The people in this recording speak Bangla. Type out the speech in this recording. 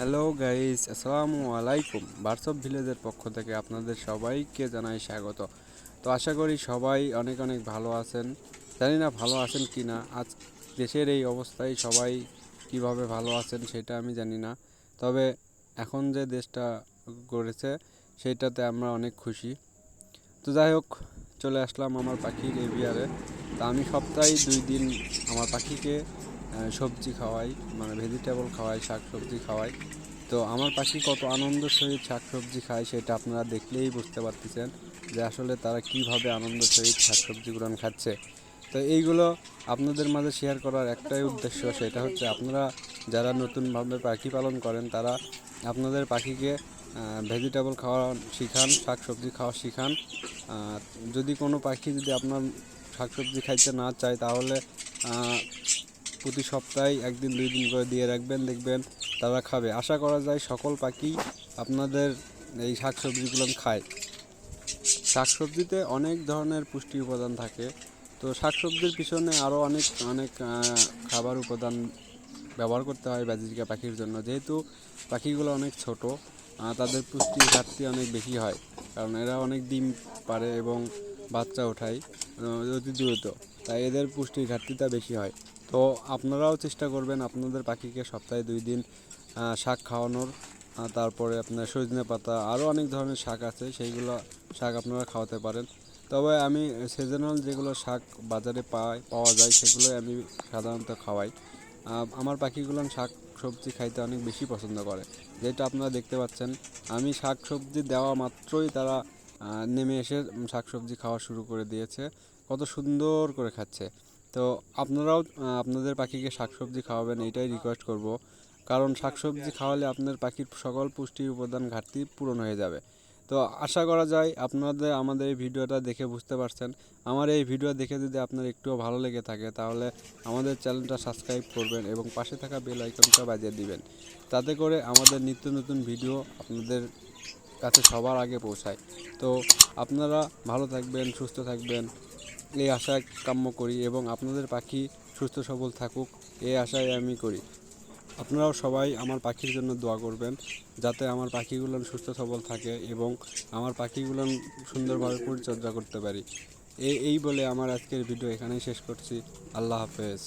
হ্যালো গাইস আসসালামু আলাইকুম বার্সব ভিলেজের পক্ষ থেকে আপনাদের সবাইকে জানাই স্বাগত। তো আশা করি সবাই অনেক অনেক ভালো আছেন। জানি না ভালো আছেন কি না। আজ দেশের এই অবস্থায় সবাই কীভাবে ভালো আছেন সেটা আমি জানি না। তবে এখন যে দেশটা গড়েছে সেইটাতে আমরা অনেক খুশি। তো যাই হোক, চলে আসলাম আমার পাখির এভিয়ারে তা আমি সপ্তাহে দুই দিন আমার পাখিকে সবজি খাওয়াই মানে ভেজিটেবল খাওয়াই শাক সবজি খাওয়াই। তো আমার পাখি কত আনন্দ সহিত শাক সবজি খায় সেটা আপনারা দেখলেই বুঝতে পারতেছেন যে আসলে তারা কীভাবে আনন্দ সহিত শাক সবজি সবজিগুলো খাচ্ছে। তো এইগুলো আপনাদের মাঝে শেয়ার করার একটাই উদ্দেশ্য সেটা হচ্ছে আপনারা যারা নতুনভাবে পাখি পালন করেন, তারা আপনাদের পাখিকে ভেজিটেবল খাওয়া শিখান শাক সবজি খাওয়া শিখান। যদি কোনো পাখি যদি আপনার শাকসবজি খাইতে না চায় তাহলে প্রতি সপ্তাহে একদিন, দুই দিন করে দিয়ে রাখবেন, দেখবেন তারা খাবে। আশা করা যায় সকল পাখি আপনাদের এই শাকসবজিগুলো খায়। শাকসবজিতে অনেক ধরনের পুষ্টি উপাদান থাকে। তো শাকসবজির পিছনে আরও অনেক অনেক খাবার উপাদান ব্যবহার করতে হয় বাজিকা পাখির জন্য। যেহেতু পাখিগুলো অনেক ছোট তাদের পুষ্টির ঘাটতি অনেক বেশি হয়। কারণ এরা অনেক ডিম পারে এবং বাচ্চা ওঠায় অতি দ্রুত। তাই এদের পুষ্টির ঘাটতিটা বেশি হয়। তো আপনারাও চেষ্টা করবেন আপনাদের পাখিকে সপ্তাহে দুই দিন শাক খাওয়ানোর। তারপরে আপনার সজনে পাতা আরও অনেক ধরনের শাক আছে, সেইগুলো শাক আপনারা খাওয়াতে পারেন। তবে আমি সিজনাল যেগুলো শাক বাজারে পাই পাওয়া যায়, সেগুলোই আমি সাধারণত খাওয়াই। আমার পাখিগুলো শাক সবজি খাইতে অনেক বেশি পছন্দ করে। যেটা আপনারা দেখতে পাচ্ছেন, আমি শাক সবজি দেওয়া মাত্রই তারা নেমে এসে শাক সবজি খাওয়া শুরু করে দিয়েছে। কত সুন্দর করে খাচ্ছে। তো আপনারাও আপনাদের পাখিকে শাকসবজি খাওয়াবেন এটাই রিকোয়েস্ট করব। কারণ শাকসবজি খাওয়ালে আপনার পাখির সকল পুষ্টি উপাদান ঘাটতি পূরণ হয়ে যাবে। তো আশা করা যায় আপনাদের, আমাদের এই ভিডিওটা দেখে বুঝতে পারছেন। আমার এই ভিডিও দেখে যদি আপনার একটুও ভালো লেগে থাকে, তাহলে আমাদের চ্যানেলটা সাবস্ক্রাইব করবেন এবং পাশে থাকা বেল আইকনটা বাজিয়ে দিবেন। তাতে করে আমাদের নিত্য নতুন ভিডিও আপনাদের কাছে সবার আগে পৌঁছায়। তো আপনারা ভালো থাকবেন, সুস্থ থাকবেন। এই আশা কাম্য করি এবং আপনাদের পাখি সুস্থ সবল থাকুক, এই আশায় আমি করি। আপনারাও সবাই আমার পাখির জন্য দোয়া করবেন, যাতে আমার পাখিগুলো সুস্থ সবল থাকে এবং আমার পাখিগুলো সুন্দরভাবে পরিচর্যা করতে পারি। এই এই বলে আমার আজকের ভিডিও এখানেই শেষ করছি। আল্লাহ হাফেজ।